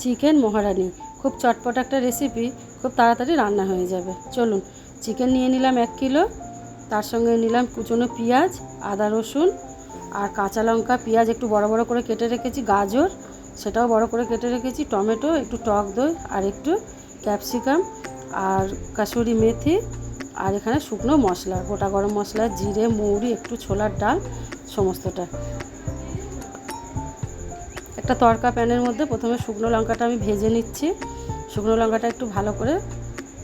Chicken মহারানি। খুব চটপট একটা রেসিপি খুব তাড়াতাড়ি রান্না হয়ে যাবে। চলুন চিকেন নিয়ে নিলাম এক কিলো, তার সঙ্গে নিলাম কুচনো পেঁয়াজ, আদা রসুন আর কাঁচা লঙ্কা, পেঁয়াজ একটু বড় বড় করে কেটে রেখেছি, গাজর সেটাও বড় করে কেটে রেখেছি, টমেটো, একটু টক দই আর একটু ক্যাপসিকাম আর কাসুরি মেথি আর এখানে শুকনো মশলা, গোটা গরম মশলা, জিরে, মৌরি, একটু ছোলার ডাল, সমস্তটা। একটা তরকা প্যানের মধ্যে প্রথমে শুকনো লঙ্কাটা আমি ভেজে নিচ্ছি। শুকনো লঙ্কাটা একটু ভালো করে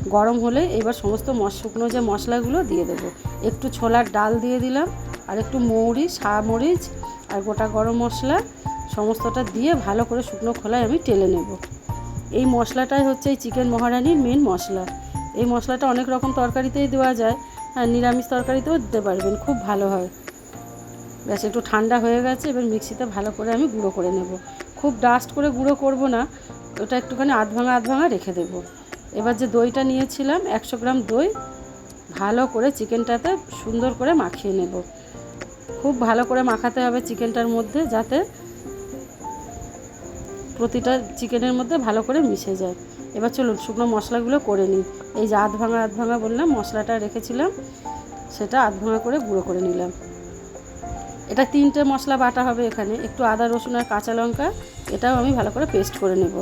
গরম হলে এবার সমস্ত মশ, শুকনো যে মশলাগুলো দিয়ে দেবো। একটু ছোলার ডাল দিয়ে দিলাম, আর একটু মৌরি মরিচ আর গোটা গরম মশলা সমস্তটা দিয়ে ভালো করে শুকনো খোলায় আমি টেলে নেব। এই মশলাটাই হচ্ছে এই চিকেন মহারানির মেন মশলা। এই মশলাটা অনেক রকম তরকারিতেই দেওয়া যায়। হ্যাঁ নিরামিষ তরকারিতেও দিতে পারবেন, খুব ভালো হয়। ব্যাস, একটু ঠান্ডা হয়ে গেছে, এবার মিক্সিতে ভালো করে আমি গুঁড়ো করে নেব। খুব ডাস্ট করে গুঁড়ো করব না, ওটা একটুখানি আধ ভাঙা আধ ভাঙা রেখে দেবো। এবার যে দইটা নিয়েছিলাম, একশো গ্রাম দই, ভালো করে চিকেনটাতে সুন্দর করে মাখিয়ে নেব। খুব ভালো করে মাখাতে হবে চিকেনটার মধ্যে, যাতে প্রতিটা চিকেনের মধ্যে ভালো করে মিশে যায়। এবার চলুন, শুকনো মশলাগুলো করে নিই। এই যে আধ ভাঙা আধ ভাঙা বললাম, মশলাটা রেখেছিলাম, সেটা আধ ভাঙা করে গুঁড়ো করে নিলাম। এটা তিনটে মশলা বাটা হবে এখানে, একটু আদা, রসুন আর কাঁচা লঙ্কা, এটাও আমি ভালো করে পেস্ট করে নেব।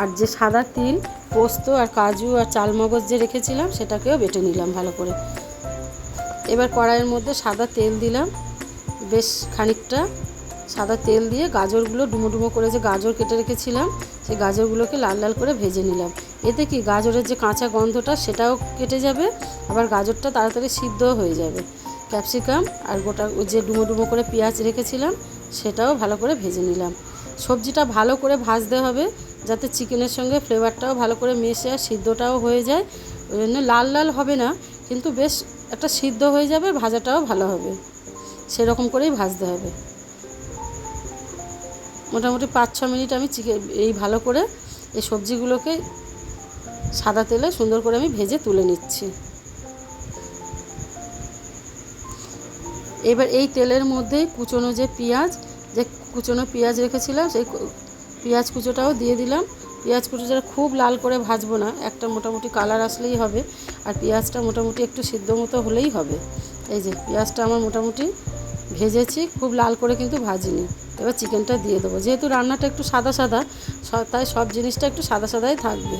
আর যে সাদা তিল, পোস্ত আর কাজু আর চালমগজ যে রেখেছিলাম, সেটাকেও বেটে নিলাম ভালো করে। এবার কড়াইয়ের মধ্যে সাদা তেল দিলাম, বেশ খানিকটা সাদা তেল দিয়ে গাজরগুলো ডুমো ডুমো করে যে গাজর কেটে রেখেছিলাম, সেই গাজরগুলোকে লাল লাল করে ভেজে নিলাম। এতে কি গাজরের যে কাঁচা গন্ধটা সেটাও কেটে যাবে, আবার গাজরটা তাড়াতাড়ি সিদ্ধও হয়ে যাবে। ক্যাপসিকাম আর গোটা যে ডুমো ডুমো করে পেঁয়াজ রেখেছিলাম, সেটাও ভালো করে ভেজে নিলাম। সবজিটা ভালো করে ভাজতে হবে, যাতে চিকেনের সঙ্গে ফ্লেভারটাও ভালো করে মেশে আর সিদ্ধটাও হয়ে যায়। ওই জন্য লাল লাল হবে না, কিন্তু বেশ একটা সিদ্ধ হয়ে যাবে, ভাজাটাও ভালো হবে। সেরকম করেই ভাজতে হবে। মোটামুটি পাঁচ ছ মিনিট আমি চিকেন এই ভালো করে এই সবজিগুলোকে সাদা তেলে সুন্দর করে আমি ভেজে তুলে নিচ্ছি। এবার এই তেলের মধ্যেই কুচনো যে পেঁয়াজ, যে কুচনো পেঁয়াজ রেখেছিলাম, সেই পেঁয়াজ কুচোটাও দিয়ে দিলাম। পেঁয়াজ কুচোটা খুব লাল করে ভাজবো না, একটা মোটামুটি কালার আসলেই হবে, আর পেঁয়াজটা মোটামুটি একটু সিদ্ধ মতো হলেই হবে। এই যে, পেঁয়াজটা আমার মোটামুটি ভেজেছি, খুব লাল করে কিন্তু ভাজিনি। এবার চিকেনটা দিয়ে দেবো। যেহেতু রান্নাটা একটু সাদা সাদা তাই সব জিনিসটা একটু সাদা সাদাই থাকবে।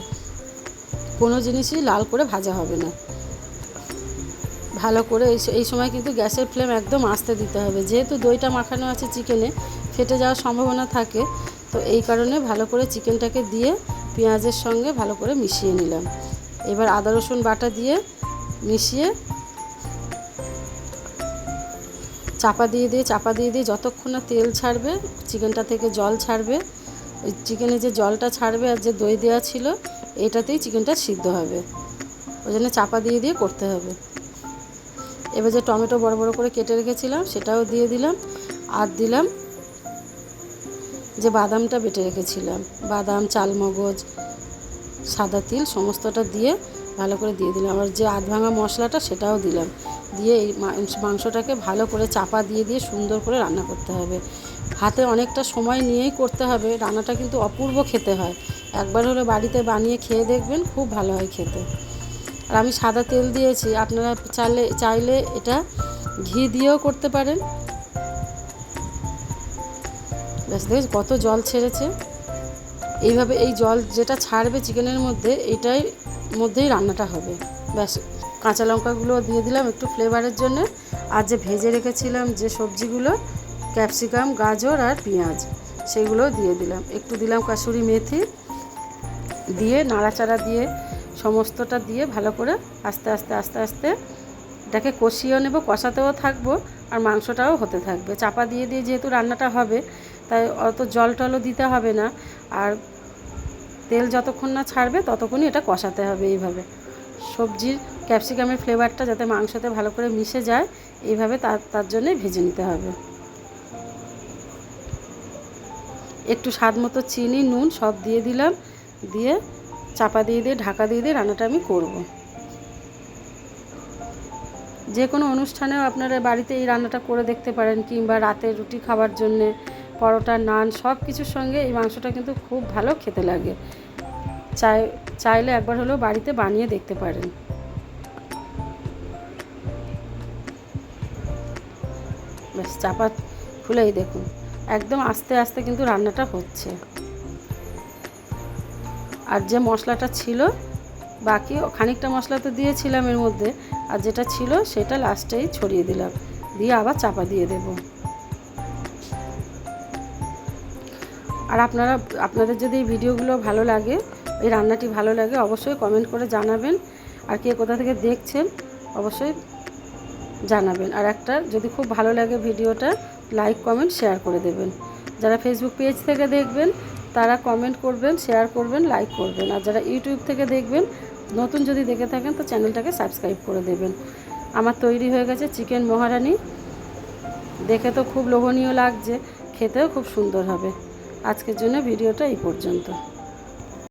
কোনো জিনিসই লাল করে ভাজা হবে না। ভালো করে এই সময় কিন্তু গ্যাসের ফ্লেম একদম আস্তে দিতে হবে। যেহেতু দইটা মাখানো আছে চিকেনে, ফেটে যাওয়ার সম্ভাবনা থাকে, তো এই কারণে ভালো করে চিকেনটাকে দিয়ে পেঁয়াজের সঙ্গে ভালো করে মিশিয়ে নিলাম। এবার আদা, রসুন বাটা দিয়ে মিশিয়ে চাপা দিয়ে দিয়ে, চাপা দিয়ে দিয়ে যতক্ষণ না তেল ছাড়বে, চিকেনটা থেকে জল ছাড়বে, ওই চিকেনে যে জলটা ছাড়বে আর যে দই দেওয়া ছিল এটাতেই চিকেনটা সিদ্ধ হবে। ওই জন্য চাপা দিয়ে দিয়ে করতে হবে। এবার যে টমেটো বড় বড় করে কেটে রেখেছিলাম, সেটাও দিয়ে দিলাম। আর দিলাম যে বাদামটা বেটে রেখেছিলাম। বাদাম, চালমগজ, সাদা তিল, সমস্তটা দিয়ে ভালো করে দিয়ে দিলাম। আর যে আধ ভাঙা মশলাটা, সেটাও দিলাম। দিয়ে এই মাংসটাকে ভালো করে চাপা দিয়ে দিয়ে সুন্দর করে রান্না করতে হবে। হাতে অনেকটা সময় নিয়েই করতে হবে, রান্নাটা কিন্তু অপূর্ব খেতে হয়। একবার হলে বাড়িতে বানিয়ে খেয়ে দেখবেন, খুব ভালো হয় খেতে। আর আমি সাদা তেল দিয়েছি, আপনারা চাইলে চাইলে এটা ঘি দিয়েও করতে পারেন। ব্যাস দেখেছি কত জল ছেড়েছে। এইভাবে এই জল যেটা ছাড়বে চিকেনের মধ্যে, এটাই মধ্যেই রান্নাটা হবে। ব্যাস, কাঁচা লঙ্কাগুলো দিয়ে দিলাম একটু ফ্লেভারের জন্য। আর যে ভেজে রেখেছিলাম যে সবজিগুলো ক্যাপসিকাম, গাজর আর পেঁয়াজ, সেগুলো দিয়ে দিলাম। একটু দিলাম কাসুরি মেথি, দিয়ে নাড়াচাড়া দিয়ে সমস্তটা দিয়ে ভালো করে আস্তে আস্তে আস্তে আস্তে এটাকে কষিয়েও নেব, কষাতেও থাকব আর মাংসটাও হতে থাকবে। চাপা দিয়ে দিয়ে যেহেতু রান্নাটা হবে, তাই অত জল টলও দিতে হবে না। আর তেল যতক্ষণ না ছাড়বে, ততক্ষণই এটা কষাতে হবে এইভাবে। সবজির ক্যাপসিকামের ফ্লেভারটা যাতে মাংসতে ভালো করে মিশে যায়, এইভাবে তার তার জন্যে ভেজে নিতে হবে। একটু স্বাদ মতো চিনি, নুন সব দিয়ে দিলাম। দিয়ে চাপা দিয়ে দিয়ে, ঢাকা দিয়ে দিয়ে রান্নাটা আমি করব। যে কোনো অনুষ্ঠানেও আপনারা বাড়িতে এই রান্নাটা করে দেখতে পারেন, কিংবা রাতে রুটি খাবার জন্যে, পরোটা, নান সব কিছুর সঙ্গে এই মাংসটা কিন্তু খুব ভালো খেতে লাগে। চাই, চাইলে একবার হলেও বাড়িতে বানিয়ে দেখতে পারেন। ব্যাস, চাপা খুলেই দেখুন। একদম আস্তে আস্তে কিন্তু রান্নাটা হচ্ছে। আর যে মশলাটা ছিল, বাকি খানিকটা মশলা তো দিয়েছিলাম এর মধ্যে, আর যেটা ছিল সেটা লাস্টেই ছড়িয়ে দিলাম। দিয়ে আবার চাপা দিয়ে দেব। আর আপনারা, আপনাদের যদি এই ভিডিওগুলো ভালো লাগে, এই রান্নাটি ভালো লাগে, অবশ্যই কমেন্ট করে জানাবেন। আর কে কোথা থেকে দেখছেন, অবশ্যই জানাবেন। আর একটা, যদি খুব ভালো লাগে ভিডিওটা লাইক কমেন্ট শেয়ার করে দেবেন। যারা ফেসবুক পেজ থেকে দেখবেন, তারা কমেন্ট করবেন শেয়ার করবেন লাইক করবেন। আর যারা ইউটিউব থেকে দেখবেন, নতুন যদি দেখে থাকেন, তো চ্যানেলটাকে সাবস্ক্রাইব করে দেবেন। আমার তৈরি হয়ে গেছে চিকেন মহারানি। দেখে তো খুব লোভনীয় লাগছে, খেতেও খুব সুন্দর হবে। আজকের জন্য ভিডিওটা এই পর্যন্ত।